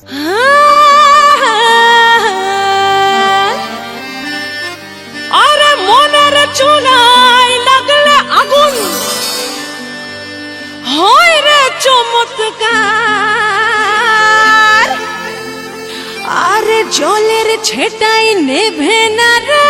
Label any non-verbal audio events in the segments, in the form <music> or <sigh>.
<laughs> আরে মনের চুলায় লাগলে আগুন। হয় রে চমৎকার। আরে জলের ছেটাই নেভে না রে।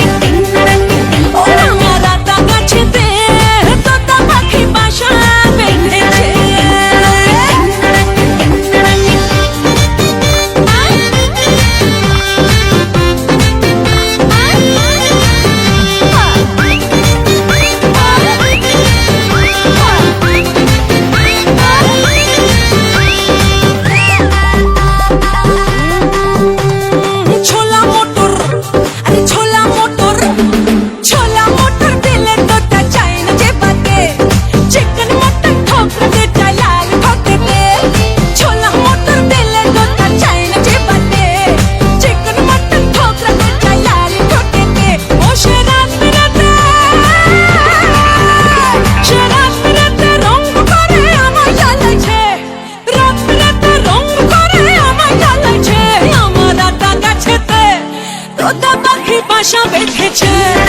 ช北บไ